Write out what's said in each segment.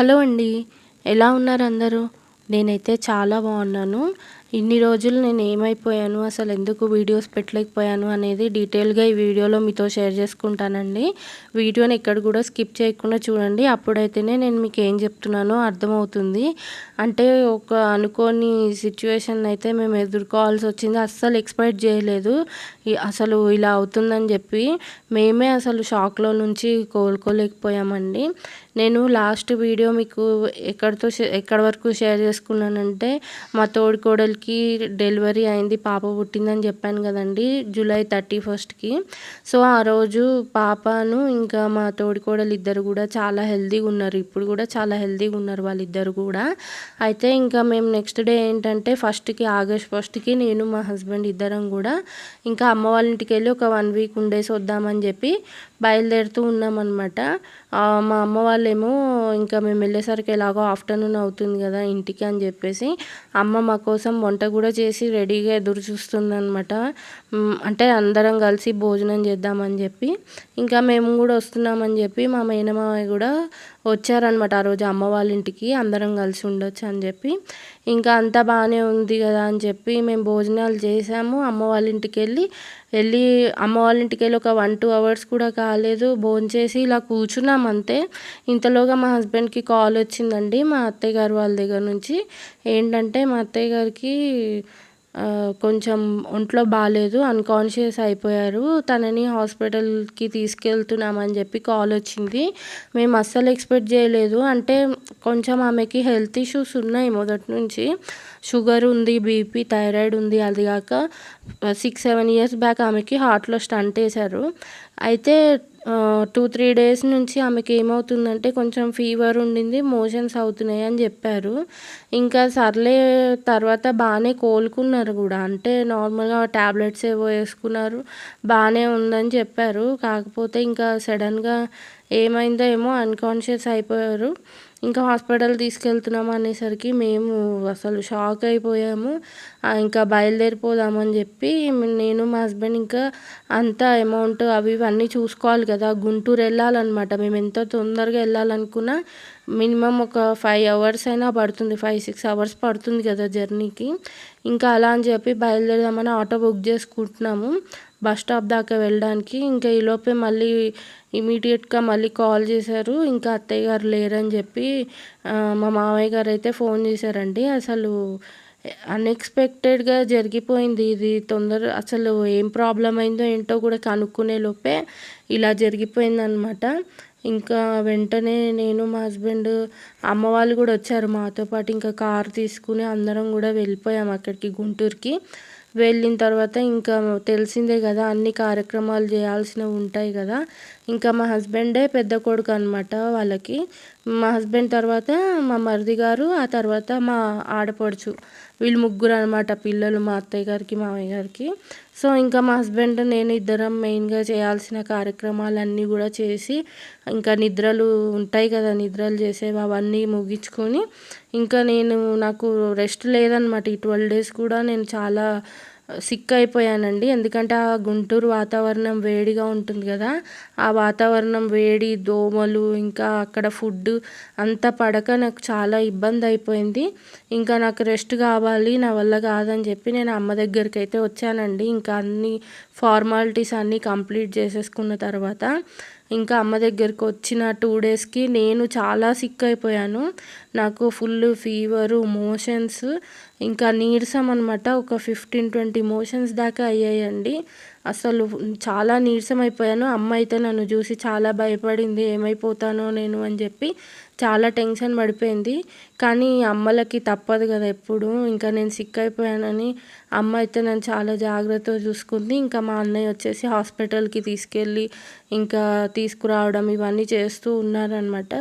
Hello అండి. ఎలా ఉన్నారు అందరూ? నేనైతే చాలా బాగున్నాను. ఇన్ని రోజులు నేను ఏమైపోయాను? అసలు ఎందుకు వీడియోస్ పెట్టలేకపోయాను? అనేది డీటెయిల్గా ఈ వీడియోలో మీతో షేర్ చేసుకుంటానండి. వీడియోని ఎక్కడ కూడా స్కిప్ చేయకుండా చూడండి. అప్పుడైతేనే నేను మీకు ఏం చెప్తున్నానో అర్థమవుతుంది. అంటే ఒక అనుకోని సిచ్యువేషన్ అయితే మేము ఎదుర్కోవాల్సి వచ్చింది. అస్సలు ఎక్స్పెక్ట్ చేయలేదు. అసలు ఇలా అవుతుందని చెప్పి మేమే అసలు షాక్లో నుంచి కోలుకోలేకపోయామండి. నేను లాస్ట్ వీడియో మీకు ఎక్కడితో ఎక్కడ వరకు షేర్ చేసుకున్నానంటే మా తోడికోడలికి డెలివరీ అయింది పాప పుట్టిందని చెప్పాను కదండి జూలై థర్టీ ఫస్ట్కి సో ఆ రోజు పాపను ఇంకా మా తోడికోడలు ఇద్దరు కూడా చాలా హెల్తీగా ఉన్నారు. ఇప్పుడు కూడా చాలా హెల్తీగా ఉన్నారు వాళ్ళిద్దరు కూడా. అయితే ఇంకా మేము నెక్స్ట్ డే ఏంటంటే ఫస్ట్కి ఆగస్ట్ ఫస్ట్కి నేను మా హస్బెండ్ ఇద్దరం కూడా ఇంకా అమ్మ వాళ్ళ ఇంటికి వెళ్ళి ఒక వన్ వీక్ ఉండేసి వద్దామని చెప్పి బయలుదేరుతూ ఉన్నామన్నమాట. మా అమ్మ వాళ్ళేమో ఇంకా మేము వెళ్ళేసరికి ఎలాగో ఆఫ్టర్నూన్ అవుతుంది కదా ఇంటికి అని చెప్పేసి అమ్మ మా కోసం వంట కూడా చేసి రెడీగా ఎదురు చూస్తుందనమాట అంటే అందరం కలిసి భోజనం చేద్దామని చెప్పి. ఇంకా మేము కూడా వస్తున్నామని చెప్పి మా మేనమామయ్య కూడా వచ్చారనమాట ఆ రోజు అమ్మ వాళ్ళ ఇంటికి. అందరం కలిసి ఉండొచ్చు అని చెప్పి. ఇంకా అంతా బాగానే ఉంది కదా అని చెప్పి మేము భోజనాలు చేసాము. అమ్మ వాళ్ళ ఇంటికి వెళ్ళి వెళ్ళి అమ్మ వాళ్ళ ఇంటికి వెళ్ళి ఒక వన్ టూ అవర్స్ కూడా కాలేదు. భోంచేసి ఇలా కూర్చున్నాం అంతే. ఇంతలోగా మా హస్బెండ్కి కాల్ వచ్చిందండి మా అత్తయ్య గారు వాళ్ళ దగ్గర నుంచి. ఏంటంటే మా అత్తయ్య గారికి కొంచెం ఒంట్లో బాగాలేదు అన్కాన్షియస్ అయిపోయారు. తనని హాస్పిటల్కి తీసుకెళ్తున్నామని చెప్పి కాల్ వచ్చింది. మేము అస్సలు ఎక్స్పెక్ట్ చేయలేదు. అంటే కొంచెం ఆమెకి హెల్త్ ఇష్యూస్ ఉన్నాయి మొదటి నుంచి. షుగర్ ఉంది బీపీ థైరాయిడ్ ఉంది అది కాక సిక్స్ సెవెన్ ఇయర్స్ బ్యాక్ ఆమెకి హార్ట్లో స్టంట్ వేశారు. అయితే టూ త్రీ డేస్ నుంచి ఆమెకి ఏమవుతుందంటే కొంచెం ఫీవర్ ఉండింది మోషన్స్ అవుతున్నాయి అని చెప్పారు. ఇంకా సర్లే తర్వాత బాగానే కోలుకున్నారు కూడా. అంటే నార్మల్గా ట్యాబ్లెట్స్ ఏవో వేసుకున్నారు బాగానే ఉందని చెప్పారు. కాకపోతే ఇంకా సడన్గా ఏమైందో ఏమో అన్కాన్షియస్ అయిపోయారు. ఇంకా హాస్పిటల్ తీసుకెళ్తున్నాం అనేసరికి మేము అసలు షాక్ అయిపోయాము. ఇంకా బయలుదేరిపోదామని చెప్పి నేను మా హస్బెండ్ ఇంకా అంత అమౌంట్ అవి ఇవన్నీ చూసుకోవాలి కదా గుంటూరు వెళ్ళాలన్నమాట. మేము ఎంత తొందరగా వెళ్ళాలనుకున్నా మినిమం ఒక ఫైవ్ అవర్స్ అయినా పడుతుంది ఫైవ్ సిక్స్ అవర్స్ పడుతుంది కదా జర్నీకి. ఇంకా అలా అని చెప్పి బయలుదేరదామని ఆటో బుక్ చేసుకుంటున్నాము. బస్ స్టాప్ దాకా వెళ్ళడానికి. ఇంకా ఈలోపే మళ్ళీ ఇమీడియట్గా మళ్ళీ కాల్ చేశారు. ఇంకా అత్తయ్య గారు లేరని చెప్పి మా మామయ్య గారు అయితే ఫోన్ చేశారండి. అసలు అన్ఎక్స్పెక్టెడ్గా జరిగిపోయింది ఇది. తొందర అసలు ఏం ప్రాబ్లం అయిందో ఏంటో కూడా కనుక్కునే లోపే ఇలా జరిగిపోయిందనమాట ఇంకా వెంటనే నేను మా హస్బెండ్ అమ్మ వాళ్ళు కూడా వచ్చారు మాతో పాటు. ఇంకా కార్ తీసుకుని అందరం కూడా వెళ్ళిపోయాం అక్కడికి గుంటూరుకి. వెళ్ళిన తర్వాత ఇంకా తెలిసిందే కదా అన్ని కార్యక్రమాలు చేయాల్సినవి ఉంటాయి కదా. ఇంకా మా హస్బెండే పెద్ద కొడుకు అనమాట వాళ్ళకి. మా హస్బెండ్ తర్వాత మా మరిది గారు ఆ తర్వాత మా ఆడపడుచు. వీళ్ళు ముగ్గురు అనమాట పిల్లలు మా అత్తయ్య గారికి మామయ్య గారికి. సో ఇంకా మా హస్బెండ్ నేను ఇద్దరం మెయిన్గా చేయాల్సిన కార్యక్రమాలన్నీ కూడా చేసి ఇంకా నిద్రలు ఉంటాయి కదా నిద్రలు చేసేవి అవన్నీ ముగించుకొని ఇంకా నేను నాకు రెస్ట్ లేదనమాట ఈ ట్వెల్వ్ డేస్ కూడా నేను చాలా సిక్ అయిపోయానండి ఎందుకంటే ఆ గుంటూరు వాతావరణం వేడిగా ఉంటుంది కదా ఆ వాతావరణం వేడి దోమలు ఇంకా అక్కడ ఫుడ్ అంతా పడక నాకు చాలా ఇబ్బంది అయిపోయింది ఇంకా నాకు రెస్ట్ కావాలి నా వల్ల కాదని చెప్పి నేను అమ్మ దగ్గరికి అయితే వచ్చానండి. ఇంకా అన్ని ఫార్మాలిటీస్ అన్నీ కంప్లీట్ చేసేసుకున్న తర్వాత ఇంకా అమ్మ దగ్గరికి వచ్చిన టూ డేస్కి నేను చాలా సిక్ అయిపోయాను నాకు ఫుల్ ఫీవరు మోషన్స్ ఇంకా నీరసం అనమాట ఒక ఫిఫ్టీన్ ట్వంటీ మోషన్స్ దాకా అయ్యాయండి. అసలు చాలా నీరసం అయిపోయాను. అమ్మ అయితే నన్ను చూసి చాలా భయపడింది. ఏమైపోతానో నేను అని చెప్పి చాలా టెన్షన్ పడిపోయింది. కానీ అమ్మలకి తప్పదు కదా ఎప్పుడు. ఇంకా నేను సిక్ అయిపోయానని అమ్మ అయితే నన్ను చాలా జాగ్రత్తగా చూసుకుంది. ఇంకా మా అన్నయ్య వచ్చేసి హాస్పిటల్కి తీసుకెళ్ళి ఇంకా తీసుకురావడం ఇవన్నీ చేస్తూ ఉన్నారనమాట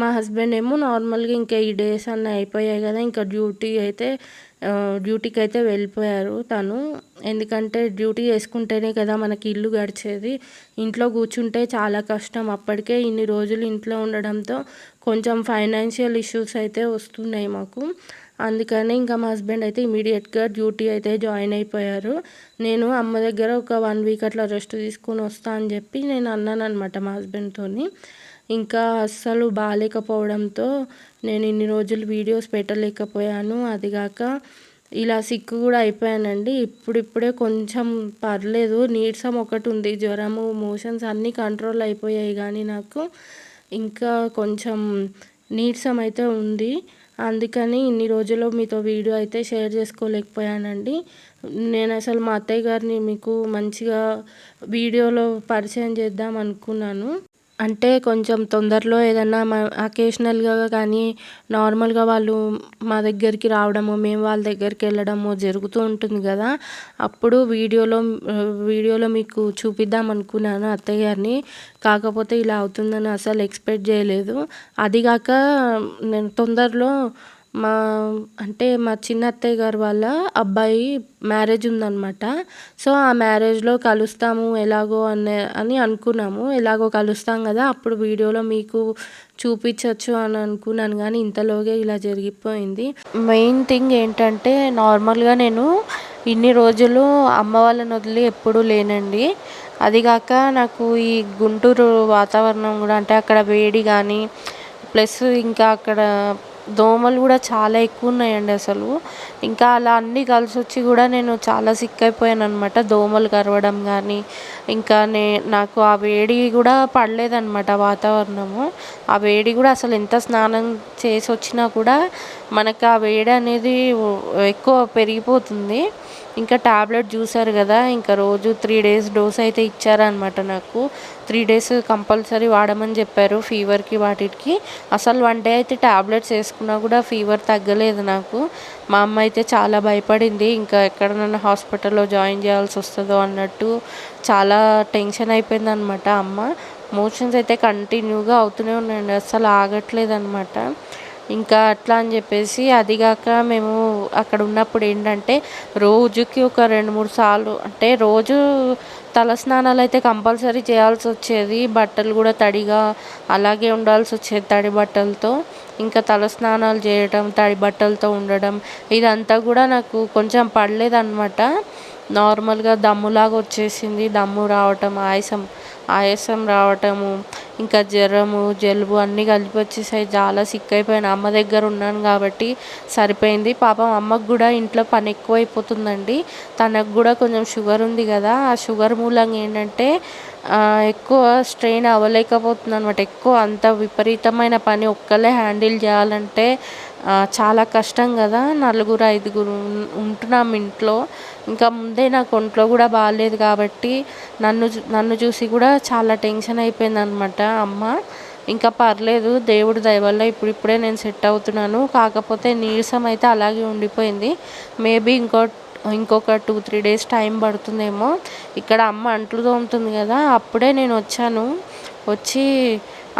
మా హస్బెండ్ ఏమో నార్మల్గా ఇంకా ఈ డేస్ అన్నీ అయిపోయాయి కదా ఇంకా డ్యూటీ అయితే డ్యూటీకి అయితే వెళ్ళిపోయారు తను. ఎందుకంటే డ్యూటీ చేసుకుంటేనే కదా మనకి ఇల్లు గడిచేది. ఇంట్లో కూర్చుంటే చాలా కష్టం. అప్పటికే ఇన్ని రోజులు ఇంట్లో ఉండడంతో కొంచెం ఫైనాన్షియల్ ఇష్యూస్ అయితే వస్తున్నాయి మాకు. అందుకని ఇంకా మా హస్బెండ్ అయితే ఇమీడియట్గా డ్యూటీ అయితే జాయిన్ అయిపోయారు. నేను అమ్మ దగ్గర ఒక వన్ వీక్ అట్లా రెస్ట్ తీసుకొని వస్తా అని చెప్పి నేను అన్నాను అనమాట మా హస్బెండ్తో ఇంకా అస్సలు బాగాలేకపోవడంతో నేను ఇన్ని రోజులు వీడియోస్ పెట్టలేకపోయాను. అదిగాక ఇలా సిక్ కూడా అయిపోయానండి. ఇప్పుడిప్పుడే కొంచెం పర్లేదు. నీరసం ఒకటి ఉంది. జ్వరము మోషన్స్ అన్నీ కంట్రోల్ అయిపోయాయి కానీ నాకు ఇంకా కొంచెం నీరసం అయితే ఉంది. అందుకని ఇన్ని రోజులు మీతో వీడియో అయితే షేర్ చేసుకోలేకపోయానండి. నేను అసలు మా అత్తయ్య గారిని మీకు మంచిగా వీడియోలో పరిచయం చేద్దాం అనుకున్నాను. అంటే కొంచెం తొందరలో ఏదన్నా మ అకేషనల్గా కానీ నార్మల్గా వాళ్ళు మా దగ్గరికి రావడము మేము వాళ్ళ దగ్గరికి వెళ్ళడము జరుగుతూ ఉంటుంది కదా. అప్పుడు వీడియోలో వీడియోలో మీకు చూపిద్దాం అనుకున్నాను అత్తయ్య గారిని. కాకపోతే ఇలా అవుతుందని అసలు ఎక్స్పెక్ట్ చేయలేదు. అదిగాక నేను తొందరలో మా అంటే మా చిన్న అత్తయ్య గారు వాళ్ళ అబ్బాయి మ్యారేజ్ ఉందన్నమాట. సో ఆ మ్యారేజ్లో కలుస్తాము ఎలాగో అనే అని అనుకున్నాము. ఎలాగో కలుస్తాం కదా అప్పుడు వీడియోలో మీకు చూపించవచ్చు అని అనుకున్నాను కానీ ఇంతలోగే ఇలా జరిగిపోయింది. మెయిన్ థింగ్ ఏంటంటే నార్మల్గా నేను ఇన్ని రోజులు అమ్మ వాళ్ళని వదిలి ఎప్పుడూ లేనండి. అదిగాక నాకు ఈ గుంటూరు వాతావరణం కూడా అంటే అక్కడ వేడి కానీ ప్లస్ ఇంకా అక్కడ దోమలు కూడా చాలా ఎక్కువ ఉన్నాయండి అసలు. ఇంకా అలా అన్నీ కలిసి వచ్చి కూడా నేను చాలా సిక్ అయిపోయాను అనమాట దోమలు కరవడం కానీ ఇంకా నే నాకు ఆ వేడి కూడా పడలేదన్నమాట వాతావరణము. ఆ వేడి కూడా అసలు ఎంత స్నానం చేసి వచ్చినా కూడా మనకు ఆ వేడి అనేది ఎక్కువ పెరిగిపోతుంది. ఇంకా ట్యాబ్లెట్ చూసారు కదా ఇంకా రోజు త్రీ డేస్ డోస్ అయితే ఇచ్చారనమాట నాకు. త్రీ డేస్ కంపల్సరీ వాడమని చెప్పారు ఫీవర్కి వాటికి. అసలు వన్ డే అయితే ట్యాబ్లెట్స్ వేసుకున్నా కూడా ఫీవర్ తగ్గలేదు నాకు. మా అమ్మ అయితే చాలా భయపడింది ఇంకా ఎక్కడనన్నా హాస్పిటల్లో జాయిన్ చేయాల్సి వస్తుందో అన్నట్టు చాలా టెన్షన్ అయిపోయింది అనమాట అమ్మ. మోషన్స్ అయితే కంటిన్యూగా అవుతూనే ఉన్నాయండి అసలు ఆగట్లేదు అనమాట ఇంకా అట్లా అని చెప్పేసి అదిగాక మేము అక్కడ ఉన్నప్పుడు ఏంటంటే రోజుకి ఒక రెండు మూడు సార్లు అంటే రోజు తలస్నానాలు అయితే కంపల్సరీ చేయాల్సి వచ్చేది. బట్టలు కూడా తడిగా అలాగే ఉండాల్సి వచ్చేది తడి బట్టలతో. ఇంకా తలస్నానాలు చేయడం తడి బట్టలతో ఉండడం ఇదంతా కూడా నాకు కొంచెం పడలేదన్నమాట. నార్మల్గా దమ్ములాగా వచ్చేసింది. దమ్ము రావటం ఆయాసం ఆయాసం రావటము ఇంకా జ్వరము జలుబు అన్నీ కలిపి వచ్చేసాయి. చాలా సిక్ అయిపోయాను. అమ్మ దగ్గర ఉన్నాను కాబట్టి సరిపోయింది. పాపం అమ్మకు కూడా ఇంట్లో పని ఎక్కువైపోతుందండి. తనకు కూడా కొంచెం షుగర్ ఉంది కదా. ఆ షుగర్ మూలంగా ఏంటంటే ఎక్కువ స్ట్రెయిన్ అవ్వలేకపోతుంది అనమాట ఎక్కువ అంత విపరీతమైన పని ఒక్కలే హ్యాండిల్ చేయాలంటే చాలా కష్టం కదా. నలుగురు ఐదుగురు ఉంటున్నాం ఇంట్లో. ఇంకా ముందే నాకు ఒంట్లో కూడా బాగాలేదు కాబట్టి నన్ను నన్ను చూసి కూడా చాలా టెన్షన్ అయిపోయింది అనమాట అమ్మ ఇంకా పర్లేదు దేవుడి దయవల్ల ఇప్పుడు ఇప్పుడిప్పుడే నేను సెట్ అవుతున్నాను. కాకపోతే నీరసం అయితే అలాగే ఉండిపోయింది. మేబీ ఇంకో ఇంకొక టూ త్రీ డేస్ టైం పడుతుందేమో. ఇక్కడ అమ్మ అంట్లు తోముతుంది కదా అప్పుడే నేను వచ్చాను. వచ్చి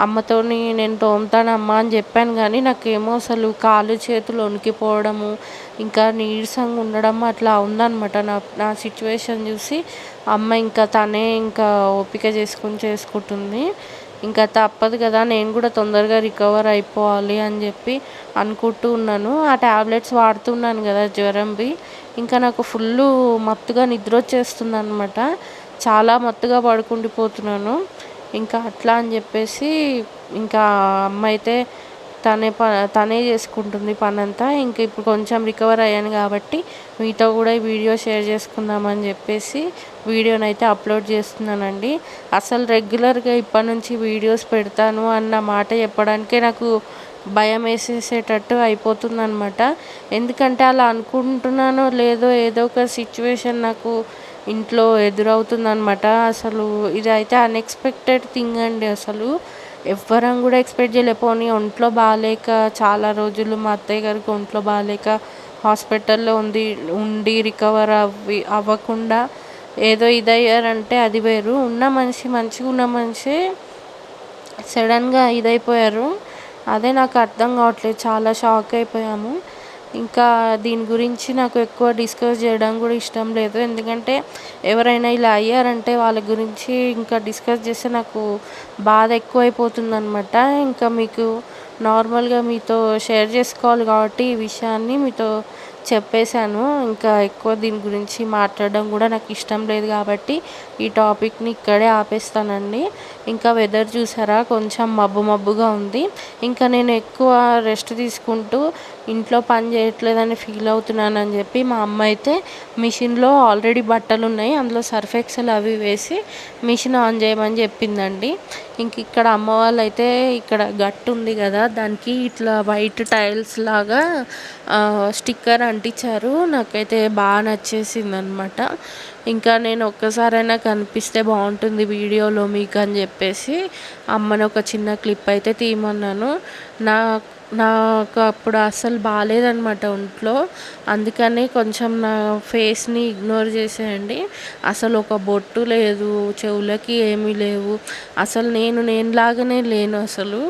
అమ్మతోని నేను తోముతానమ్మా అని చెప్పాను కానీ నాకేమో అసలు కాళ్ళు చేతులు వణికిపోవడము ఇంకా నీరసంగా ఉండడం అట్లా ఉందనమాట నా నా సిచ్యువేషన్ చూసి అమ్మ ఇంకా తనే ఇంకా ఓపిక చేసుకొని చేసుకుంటుంది. ఇంకా తప్పదు కదా నేను కూడా తొందరగా రికవర్ అయిపోవాలి అని చెప్పి అనుకుంటూ ఉన్నాను. ఆ ట్యాబ్లెట్స్ వాడుతున్నాను కదా జ్వరంవి ఇంకా నాకు ఫుల్ మత్తుగా నిద్ర వచ్చేస్తుంది అనమాట చాలా మత్తుగా పడుకుండిపోతున్నాను. ఇంకా అట్లా అని చెప్పేసి ఇంకా అమ్మ అయితే తనే ప తనే చేసుకుంటుంది పని అంతా ఇప్పుడు కొంచెం రికవర్ అయ్యాను కాబట్టి మీతో కూడా ఈ వీడియో షేర్ చేసుకుందామని చెప్పేసి వీడియోని అయితే అప్లోడ్ చేస్తున్నానండి. అసలు రెగ్యులర్గా ఇప్పటి నుంచి వీడియోస్ పెడతాను అన్న మాట చెప్పడానికే నాకు భయం వేసేసేటట్టు అయిపోతుందన్నమాట. ఎందుకంటే అలా అనుకుంటున్నానో లేదో ఏదో ఒక సిచ్యువేషన్ నాకు ఇంట్లో ఎదురవుతుందనమాట అసలు ఇది అయితే అన్ఎక్స్పెక్టెడ్ థింగ్ అండి అసలు. ఎవ్వరం కూడా ఎక్స్పెక్ట్ చేయలేకపోని ఒంట్లో బాగాలేక చాలా రోజులు మా అత్తయ్య గారికి ఒంట్లో బాగాలేక హాస్పిటల్లో ఉంది ఉండి రికవర్ అవ్వి అవ్వకుండా ఏదో ఇదయ్యారంటే అది వేరు. ఉన్న మనిషి మంచిగా ఉన్న మనిషి సడన్గా ఇదైపోయారు. అదే నాకు అర్థం కావట్లేదు. చాలా షాక్ అయిపోయాము. ఇంకా దీని గురించి నాకు ఎక్కువ డిస్కస్ చేయడం కూడా ఇష్టం లేదు. ఎందుకంటే ఎవరైనా ఇలా అయ్యారంటే వాళ్ళ గురించి ఇంకా డిస్కస్ చేస్తే నాకు బాధ ఎక్కువైపోతుంది అనమాట ఇంకా మీకు నార్మల్గా మీతో షేర్ చేసుకోవాలి కాబట్టి ఈ విషయాన్ని మీతో చెప్పేశాను. ఇంకా ఎక్కువ దీని గురించి మాట్లాడడం కూడా నాకు ఇష్టం లేదు కాబట్టి ఈ టాపిక్ని ఇక్కడే ఆపేస్తానండి. ఇంకా వెదర్ చూసారా? కొంచెం మబ్బు మబ్బుగా ఉంది. ఇంకా నేను ఎక్కువ రెస్ట్ తీసుకుంటూ ఇంట్లో పని చేయట్లేదని ఫీల్ అవుతున్నానని చెప్పి మా అమ్మ అయితే మిషన్లో ఆల్రెడీ బట్టలు ఉన్నాయి అందులో సర్ఫ్ ఎక్సెల్ అవి వేసి మిషన్ ఆన్ చేయమని చెప్పిందండి. ఇంక ఇక్కడ అమ్మ వాళ్ళు అయితే ఇక్కడ గట్టు ఉంది కదా దానికి ఇట్లా వైట్ టైల్స్ లాగా స్టిక్కర్ అంటించారు. నాకైతే బాగా నచ్చేసింది అనమాట ఇంకా నేను ఒక్కసారైనా కనిపిస్తే బాగుంటుంది వీడియోలో మీకు అని చెప్పేసి అమ్మని ఒక చిన్న క్లిప్ అయితే తీయమన్నాను. నా నాకు అప్పుడు అసలు బాగాలేదనమాట ఒంట్లో. అందుకని కొంచెం నా ఫేస్ని ఇగ్నోర్ చేసేయండి. అసలు ఒక బొట్టు లేదు చెవులకి ఏమీ లేవు. అసలు నేను నేను లాగానే లేను అసలు.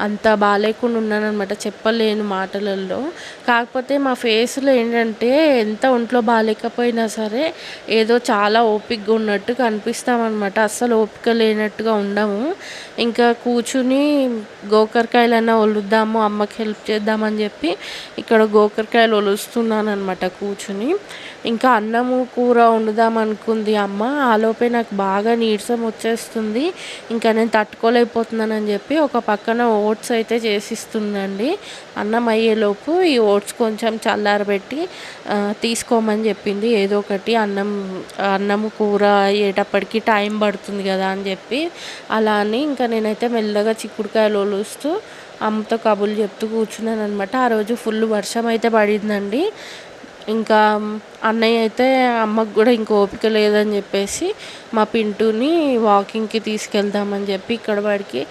అంత బాగాలేకుండా ఉన్నానన్నమాట చెప్పలేను మాటలలో కాకపోతే మా ఫేస్లో ఏంటంటే ఎంత ఒంట్లో బాగాలేకపోయినా సరే ఏదో చాలా ఓపికగా ఉన్నట్టు కనిపిస్తామన్నమాట. అస్సలు ఓపిక లేనట్టుగా ఉండము. ఇంకా కూర్చుని గోకరకాయలైనా ఒలుద్దాము అమ్మకి హెల్ప్ చేద్దామని చెప్పి ఇక్కడ గోకరకాయలు ఒలుస్తున్నాను అనమాట కూర్చుని. ఇంకా అన్నము కూర వండుదాం అనుకుంది అమ్మ. ఆలోపే నాకు బాగా నీరసం వచ్చేస్తుంది. ఇంకా నేను తట్టుకోలేకపోతున్నానని చెప్పి ఒక పక్కన ఓట్స్ అయితే చేసిస్తుందండి. అన్నం అయ్యేలోపు ఈ ఓట్స్ కొంచెం చల్లారబెట్టి తీసుకోమని చెప్పింది. ఏదో ఒకటి అన్నం అన్నం కూర అయ్యేటప్పటికి టైం పడుతుంది కదా అని చెప్పి అలా అని ఇంకా నేనైతే మెల్లగా చిక్కుడుకాయలు ఒలుస్తూ అమ్మతో కబుర్లు చెప్తూ కూర్చున్నాను అనమాట ఆ రోజు ఫుల్ వర్షం అయితే పడిందండి. ఇంకా అన్నయ్య అయితే అమ్మకు కూడా ఇంక ఓపిక లేదని చెప్పేసి మా పింటూని వాకింగ్కి తీసుకెళ్దామని చెప్పి ఇక్కడ వాడికి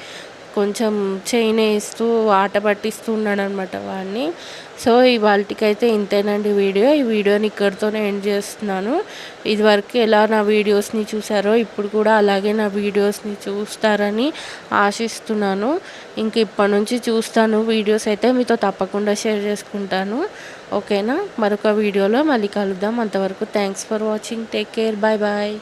కొంచెం చైన్ వేస్తూ ఆట పట్టిస్తూ ఉన్నాడనమాట వాడిని సో ఇవాళకైతే ఇంతేనండి వీడియో. ఈ వీడియోని ఇక్కడితోనే ఎండ్ చేస్తున్నాను. ఇదివరకు ఎలా నా వీడియోస్ని చూసారో ఇప్పుడు కూడా అలాగే నా వీడియోస్ని చూస్తారని ఆశిస్తున్నాను. ఇంక ఇప్పటి నుంచి చూస్తాను వీడియోస్ అయితే. మీతో తప్పకుండా షేర్ చేసుకుంటాను. ఓకేనా? మరొక వీడియోలో మళ్ళీ కలుద్దాం. అంతవరకు thanks for watching. Take care. Bye bye.